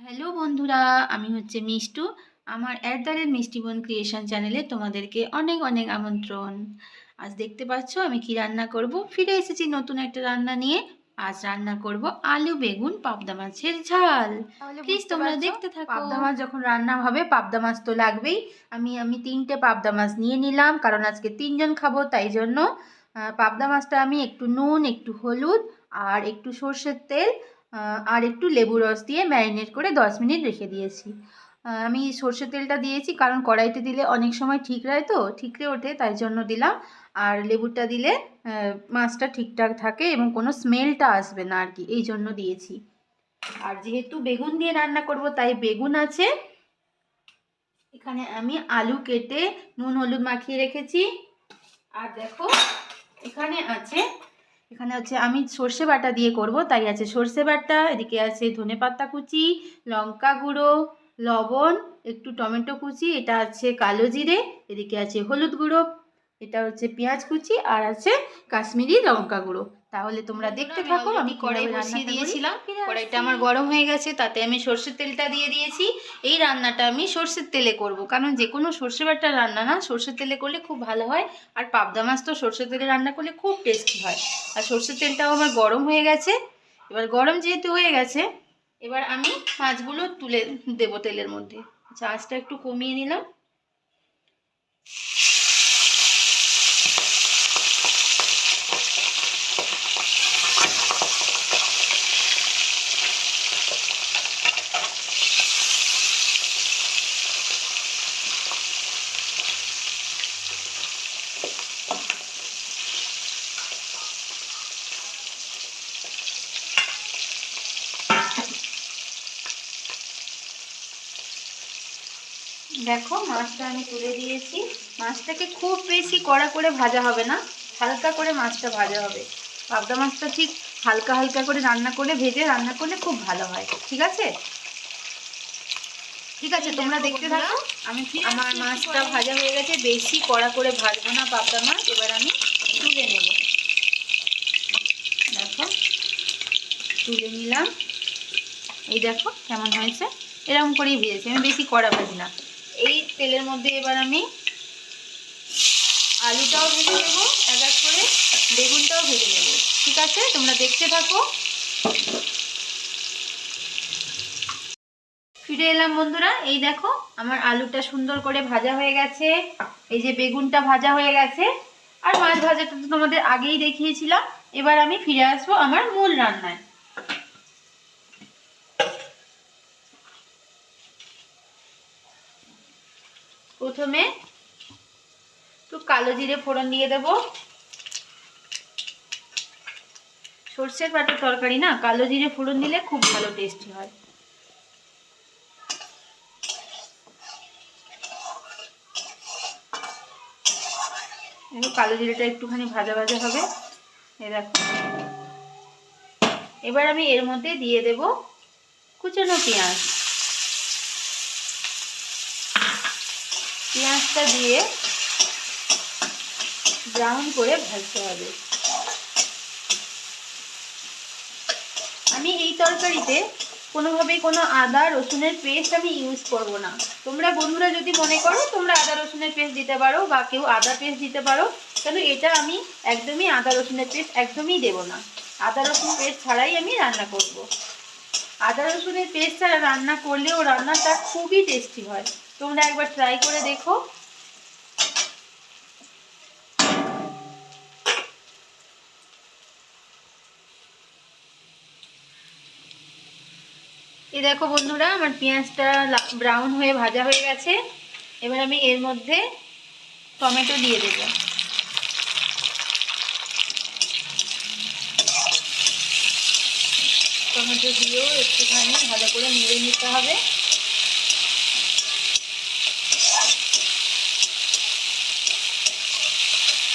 Hello বন্ধুরা আমি হচ্ছে মিষ্টু আমার অ্যাট দ্য রেট মিষ্টি বোন ক্রিয়েশন চ্যানেলে তোমাদেরকে অনেক অনেক আমন্ত্রণ। আজ দেখতে পাচ্ছ আমি কি রান্না করব? ফিরে এসেছি নতুন একটা রান্না নিয়ে। আজ রান্না করব আলু বেগুন পাবদা মাছের ঝাল। প্লিজ তোমরা দেখতে থাকো। পাবদা মাছ যখন রান্না হবে পাবদা মাছ তো লাগবেই। আমি আমি তিনটে পাবদা মাছ নিয়ে নিলাম কারণ আজকে তিনজন খাব তাই জন্য পাবদা মাছটা আমি একটু নুন একটু হলুদ আর একটু সর্ষের তেল আর একটু লেবু রস দিয়ে ম্যারিনেট করে দশ মিনিট রেখে দিয়েছি। আমি সর্ষের তেলটা দিয়েছি, কারণ কড়াইতে দিলে অনেক সময় ঠিক রয় তো, ঠিকরে ওঠে, তাই জন্য দিলাম। আর লেবুটা দিলে মাছটা ঠিকঠাক থাকে এবং কোনো স্মেলটা আসবে না আর কি, এই জন্য দিয়েছি। আর যেহেতু বেগুন দিয়ে রান্না করব, তাই বেগুন আছে। এখানে আমি আলু কেটে নুন হলুদ মাখিয়ে রেখেছি। আর দেখো, এখানে আছে এখানে হচ্ছে আমি সর্ষে বাটা দিয়ে করব, তাই আছে সর্ষে বাটা, এদিকে আছে ধনে পাতা কুচি, লঙ্কা গুঁড়ো, লবণ, একটু টমেটো কুচি, এটা আছে কালো জিরে, এদিকে আছে হলুদ গুঁড়ো এটা হচ্ছে পেঁয়াজ কুচি আর আছে কাশ্মীরি লঙ্কা গুঁড়ো। তাহলে তোমরা দেখতে থাকো আমি কড়াই বসিয়ে দিয়েছিলাম। কড়াইটা আমার গরম হয়ে গেছে তাতে আমি সর্ষের তেলটা দিয়ে দিয়েছি। এই রান্নাটা আমি সর্ষের তেলে করব কারণ যে কোনো সর্ষে বাটার রান্না না সর্ষের তেলে করলে খুব ভালো হয়। আর পাবদা মাছ তো সর্ষের তেলে রান্না করলে খুব টেস্টি হয়। আর সর্ষের তেলটাও আমার গরম হয়ে গেছে। এবার গরম যেহেতু হয়ে গেছে এবার আমি মাছগুলো তুলে দেবো তেলের মধ্যে। আচ্ছা আঁচটা একটু কমিয়ে নিলাম। দেখো মাছটা আমি তুলে দিয়েছি। মাছটাকে খুব বেশি কড়া করে ভাজা হবে না হালকা করে মাছটা ভাজা হবে। পাবদা মাছটা ঠিক হালকা হালকা করে রান্না করে ভেজে রান্না করলে খুব ভালো হয় ঠিক আছে? ঠিক আছে তোমরা দেখতে থাকো। আমি আমার মাছটা ভাজা হয়ে গেছে বেশি কড়া করে ভাজবো না পাবদা মাছ এবার আমি তুলে নেব। দেখো তুলে নিলাম। এই দেখো কেমন হয়েছে এরকম করেই ভেজেছি আমি বেশি কড়া ভাজি না। এই তেলের মধ্যে এবার আমি আলুটাও ভেজে নেব, এক এক করে বেগুনটাও ভেজে নেব। ঠিক আছে? তোমরা দেখতে থাকো। ফিরে এলাম বন্ধুরা, এই দেখো আমার আলুটা সুন্দর করে ভাজা হয়ে গেছে। এই যে বেগুনটা ভাজা হয়ে গেছে। আর মাছ ভাজাটা তো তোমাদের আগেই দেখিয়েছিলাম। এবার আমি ফিরে আসব আমার মূল রান্নায়। প্রথমে একটু কালো জিরে ফোড়ন দিয়ে দেব। সর্ষের বাটার তরকারি না, কালো জিরে ফোড়ন দিলে খুব ভালো টেস্টি হয়। কালো জিরেটা একটুখানি ভাজা ভাজা হবে। এ দেখো। এবার আমি এর মধ্যে দিয়ে দেব কুচনো পেঁয়াজ। পেঁয়াজটা দিয়ে ব্রাউন করে ভাজতে হবে। আমি এই তরকারিতে কোনোভাবেই কোনো আদা, রসুনের পেস্ট আমি ইউজ করব না। তোমরা বন্ধুরা যদি মনে করো তোমরা আদা, রসুনের পেস্ট দিতে পারো বা কেউ আদা পেস্ট দিতে পারো কিন্তু এটা আমি একদমই আদা, রসুনের পেস্ট একদমই দেব না। আদা, রসুন পেস্ট ছাড়াই আমি রান্না করব। আদা, রসুনের পেস্ট ছাড়া রান্না করলেও রান্নাটা খুবই টেস্টি হয়। তোমরা একবার ট্রাই করে দেখো। এই দেখো বন্ধুরা, আমার পেঁয়াজটা ব্রাউন হয়ে ভাজা হয়ে গেছে। এবার আমি এর মধ্যে টমেটো দিয়ে দেব। টমেটো দিয়েও একটুখানি ভালো করে নেড়ে নিতে হবে।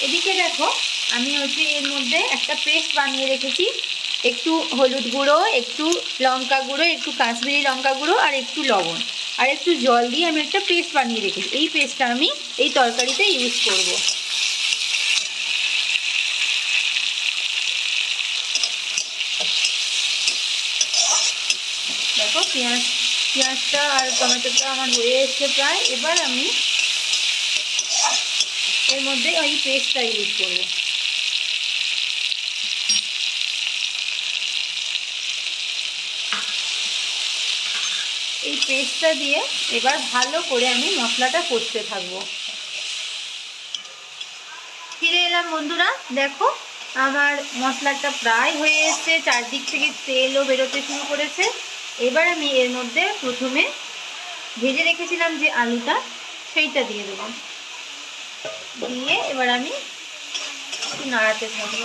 এদিকে দেখো, আমি হচ্ছে এর মধ্যে একটা পেস্ট বানিয়ে রেখেছি। একটু হলুদ গুঁড়ো, একটু লঙ্কা গুঁড়ো, একটু কাশ্মীরি লঙ্কা গুঁড়ো আর একটু লবণ। আর একটু জল দিয়ে আমি একটা পেস্ট বানিয়ে রেখেছি। এই পেস্টটা আমি এই তরকারিতে ইউজ করব। দেখো, পেঁয়াজ, পেঁয়াজটা আর টমেটোটা আমার হয়ে এসছে প্রায়। এবার আমি এর মধ্যে ওই পেস্টটা ইউজ করব। এই পেস্টটা দিয়ে এবার ভালো করে আমি মশলাটা করতে থাকব। ফিরে এলাম বন্ধুরা, দেখো আমার মশলাটা প্রায় হয়ে এসছে, চারদিক থেকে তেলও বেরোতে শুরু করেছে। এবার আমি এর মধ্যে প্রথমে ভেজে রেখেছিলাম যে আলুটা, সেইটা দিয়ে দেবো। দিয়ে এবার আমি নাড়াতে থাকব।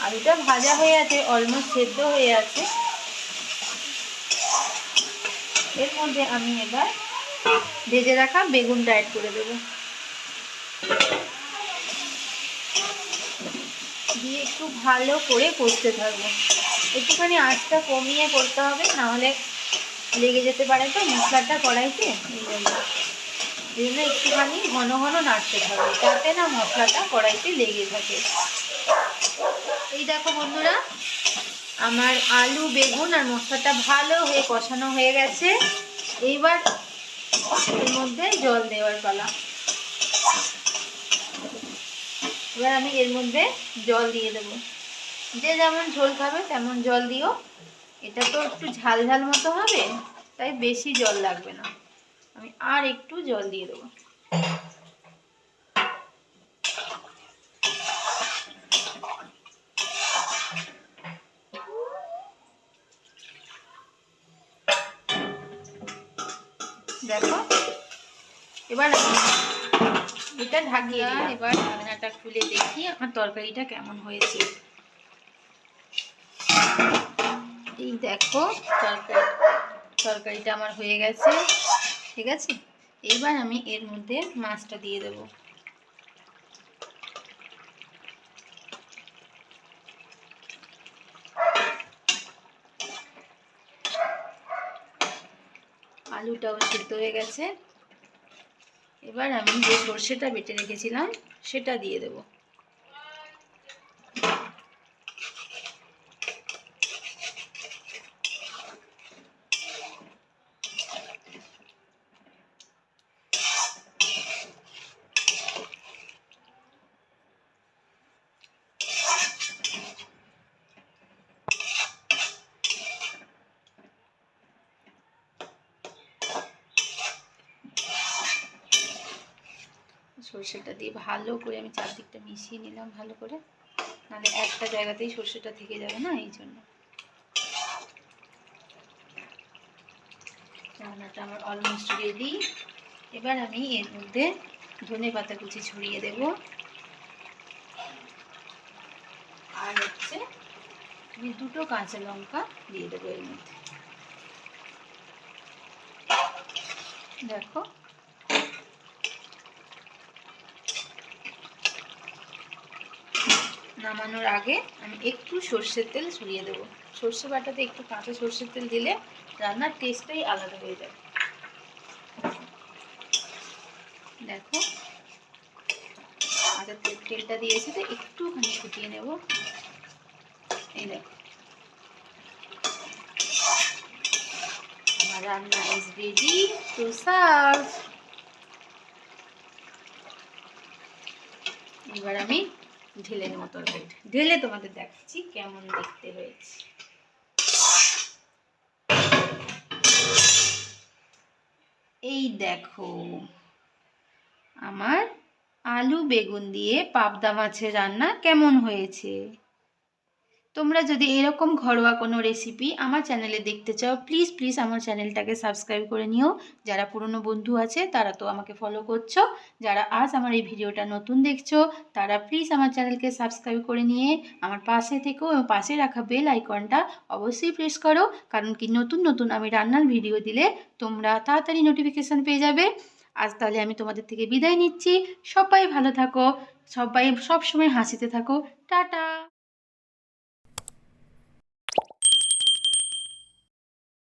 আলুটা ভাজা হয়ে আছে অলমোস্ট সেদ্ধ হয়ে আছে। এর মধ্যে আমি এবার ভেজে রাখা বেগুনটা অ্যাড করে দেবো। দিয়ে একটু ভালো করে করতে থাকব। একটুখানি আঁচটা কমিয়ে করতে হবে, নাহলে লেগে যেতে পারে তো, মশলাটা কড়াইতে। এই জন্য। জন্য একটুখানি ঘন ঘন নাড়তে থাকবে যাতে না মশলাটা কড়াইতে লেগে থাকে। এই দেখো বন্ধুরা, আমার আলু, বেগুন আর মশলাটা ভালো হয়ে কষানো হয়ে গেছে। এইবার এর মধ্যে জল দেওয়ার পালা। এবার আমি এর মধ্যে জল দিয়ে দেবো। যে যেমন ঝোল খাবে তেমন জল দিও। এটা তো একটু ঝাল ঝাল মতো হবে, তাই বেশি জল লাগবে না। আমি আর একটু জল দিয়ে দেবো। দেখো এবার এটা ঢাকিয়ে এবার ঢাকনাটা খুলে দেখি আমার তরকারিটা কেমন হয়েছে। এই দেখো তরকারি তরকারিটা আমার হয়ে গেছে। ঠিক আছে? এবার আমি এর মধ্যে মাছটা দিয়ে দেব। আলুটাও সিদ্ধ হয়ে গেছে। এবার আমি যে সর্ষেটা বেটে রেখেছিলাম, সেটা দিয়ে দেব। সর্ষেটা দিয়ে ভালো করে আমি চারদিকটা মিশিয়ে নিলাম ভালো করে। নাহলে একটা জায়গাতেই সর্ষেটা থেকে যাবে না, এই জন্য। রান্নাটা আমার অলমোস্ট রেডি এবার আমি এর মধ্যে ধনে পাতা কুচি ছড়িয়ে দেব। আর হচ্ছে আমি দুটো কাঁচা লঙ্কা দিয়ে দেবো এর মধ্যে। দেখো নামানোর আগে আমি একটু সর্ষের তেল ছড়িয়ে দেবো। সর্ষে বাটাতে একটু কাঁচা সর্ষের তেল দিলে রান্নার টেস্টটাই আলাদা হয়ে যায়। দেখো তেল তেলটা দিয়েছি তো একটুখানি ফুটিয়ে নেব। এই দেখো। রান্না ইজ রেডি টু সার্ভ এবার আমি ঢেলে নেব তরকারিটা ঢেলে তোমাদের দেখাচ্ছি কেমন দেখতে হয়েছে। এই দেখো, আমার আলু বেগুন দিয়ে পাবদা মাছের রান্না কেমন হয়েছে? তোমরা যদি এরকম ঘরোয়া কোনো রেসিপি আমার চ্যানেলে দেখতে চাও প্লিজ প্লিজ আমার চ্যানেলটাকে সাবস্ক্রাইব করে নিও। যারা পুরনো বন্ধু আছে, তারা তো আমাকে ফলো করছ। যারা আজ আমার এই ভিডিওটা নতুন দেখছ, তারা প্লিজ আমার চ্যানেলকে সাবস্ক্রাইব করে নিয়ে আমার পাশে থেকেও এবং পাশে রাখা বেল আইকনটা অবশ্যই প্রেস করো। কারণ কি নতুন নতুন আমি রান্নার ভিডিও দিলে তোমরা তাড়াতাড়ি নোটিফিকেশান পেয়ে যাবে। আজ তাহলে আমি তোমাদের থেকে বিদায় নিচ্ছি। সবাই ভালো থাকো, সবাই সবসময় হাসিতে থাকো। টাটা!